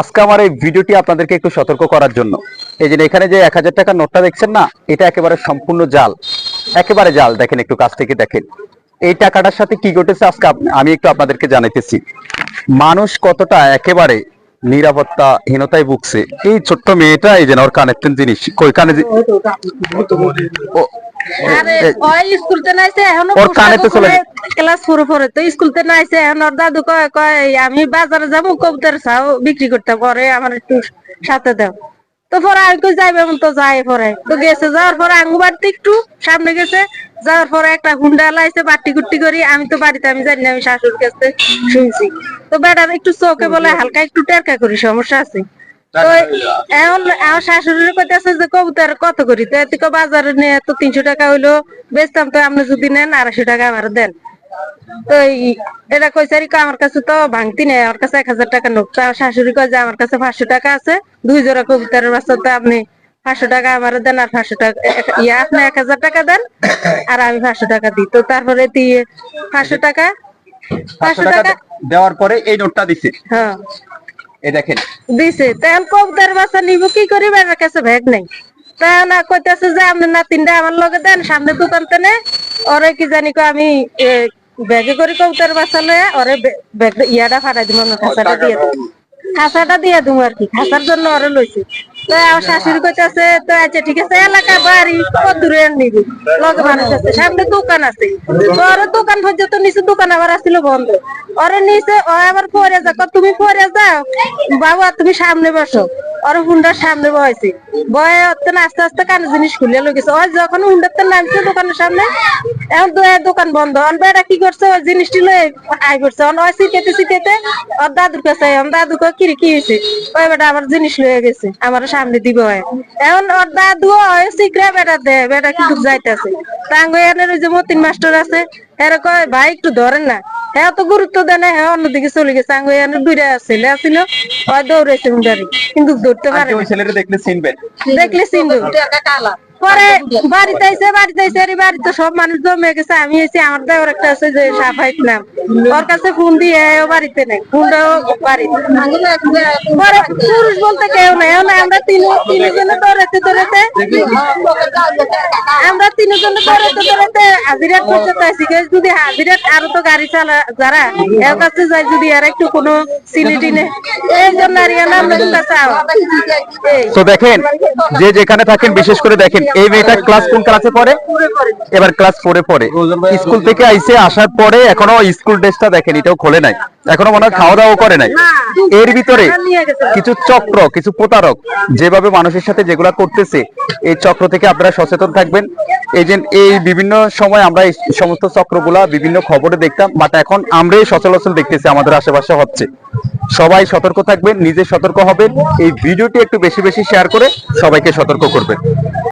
আজকে আমার এই ভিডিওটি আপনাদেরকে একটু সতর্ক করার জন্য। এই যে এখানে যে এক হাজার টাকার নোটটা দেখছেন না এটা একেবারে সম্পূর্ণ জাল। একেবারে জাল দেখেন একটু কাছ থেকে দেখেন। এই টাকাটার সাথে কি ঘটেছে আজকে আমি একটু আপনাদেরকে জানাইতেছি। মানুষ কতটা একেবারে নিরাপত্তাহীনতায় ভুগছে। এই ছোট্ট মেয়েটা এই যে ওর কানের তিন জিনিস কই কানে ওর কানে তো চলে ক্লাস ফোর পরে তো স্কুলতে নাইছে এখন দাদু কয় কয়, আমি বাজারে যাব কবুতর চাও বিক্রি করতে পরে আমার একটু সাথে দাও। তো পরে আমি কই যাইবে তো যাই পরে তো গেছে, যাওয়ার পরে আঙ্গু বাড়িতে একটু সামনে গেছে, যাওয়ার পরে একটা হুন্ডা লাইছে বাটি কুটি করি আমি তো বাড়িতে, আমি জানি না, আমি শাশুড়ির কাছে শুনছি তো বেটার একটু চোখে বলে, হালকা একটু টেরকা করি, সমস্যা আছে। তো এখন আমার শাশুড়ির কইতেছে যে, কবুতর কত করি? তো এত বাজারে নিয়ে তো তিনশো টাকা হইল, বেচতাম তো আপনি যদি নেন, আড়াইশো টাকা আমার দেন। তো এটা কইছে আর কি, আমার কাছে তো ভাঙতি নেই আমার কাছে এক হাজার টাকা নোট তো শাশুড়ি কয় যে আমার কাছে পাঁচশো টাকা আছে দুই জোড়া কবুতরের বাচ্চা তো আপনি পাঁচশো টাকা আমার দেন আর পাঁচশো টাকা ইয়া আপনি এক হাজার টাকা দেন আর আমি পাঁচশো টাকা দিই। তো তারপরে দিয়ে পাঁচশো টাকা পাঁচশো টাকা দেওয়ার পরে এই নোটটা দিছে। হ্যাঁ। এই দেখেন। দিছে। তখন কবুতর বাচ্চা নিব কি করি বেড়ার কাছে ভ্যাগ নাই। তখন আর কইতেছে যে আপনি না তিনটা আমার লগে দেন সামনে দোকান তেনে ওরে কি জানি কো আমি ব্যাগে করে কবুতর বাচ্চা লয়ে ওরে ইয়াটা ফাটাই দিব খাঁচাটা দিয়ে দিব খাঁচাটা দিয়ে দিব আর কি খাঁচার জন্য ওরে লইছি। তো আমার শাশুড়ি কইতাছে তো আচ্ছা ঠিক আছে এলাকা বাড়ি কত দূরে নিবি? লগে মানুষ আছে সামনে দোকান আছে। তো ওর দোকান পর্যন্ত নিচে দোকান আবার আসছিল বন্ধ। ওরে নিচে ও আবার পরে যা তুমি পরে যাও বাবা তুমি সামনে বসো। ওর হুন্ডার সামনে বয়েছে বয়ে না, আস্তে আস্তে কানে জিনিস খুলে লগেছে ওই যখন হুন্ডাতে নামছে দোকানের সামনে, এখন দোকান বন্ধ। অন বেড়া কি করছে? ওই জিনিসটি লয়ে আই করছে। অন ওই সিটেতে সিটেতে ওর দাদুর কাছে আমার দাদু কয়, কিরে, কি হয়েছে? ওই বেটা, আমার জিনিস লয়ে গেছে। আমার সামনে দিব এখন ওর দাদু ওই সিকরা বেটা দে, বেটা কিন্তু যাইতেছে। এনের ওই যে মতিন মাস্টার আছে, এরা কয়, ভাই, একটু ধরেন না। হ্যাঁ তো গুরুত্ব দেয় না। হ্যাঁ অন্যদিকে চলে গেছে। আঙ্গ এখানে দুইটা ছেলে আছিল। দৌড়েছে কিন্তু ধরতে পারে আজকে ওই ছেলেটা দেখলে চিনবেন দেখলে সিন্ধু পরে বাড়িতে আইসে বাড়িতে আইসে আরে সব মানুষ জমে গেছে আমি এসে আমার দেওয়ার একটা আছে যে সাফাইত নাম ওর কাছে ফোন দিয়ে ও বাড়িতে নেই ফোনটাও বাড়িতে। পরে পুরুষ বলতে কেউ নাই এখন আমরা তিন তিনজনে দৌড়াতে দৌড়াতে আমরা তিনজনে দৌড়াতে দৌড়াতে হাজিরাত করতে চাইছি যদি হাজিরাত আরও তো গাড়ি চালা যারা এর কাছে যাই যদি আর একটু কোনো সিলিটি নেই এই জন্য আর আমরা তো দেখেন যে যেখানে থাকেন বিশেষ করে দেখেন এই মেয়েটা ক্লাস কোন ক্লাসে পড়ে? এবার ক্লাস ফোরে পড়ে। স্কুল থেকে আইসে আসার পরে এখনও স্কুল ড্রেসটা দেখেন, এটাও খোলে নাই। এখনও মনে খাওয়া দাওয়া করে নাই। এর ভিতরে কিছু চক্র, কিছু প্রতারক, যেভাবে মানুষের সাথে যেগুলা করতেছে, এই চক্র থেকে আপনারা সচেতন থাকবেন। এই যে এই বিভিন্ন সময় আমরা এই সমস্ত চক্রগুলা বিভিন্ন খবরে দেখতাম বাট এখন আমরাই সচলাচল দেখতেছি, আমাদের আশেপাশে হচ্ছে। সবাই সতর্ক থাকবেন, নিজে সতর্ক হবেন। এই ভিডিওটি একটু বেশি বেশি শেয়ার করে সবাইকে সতর্ক করবেন।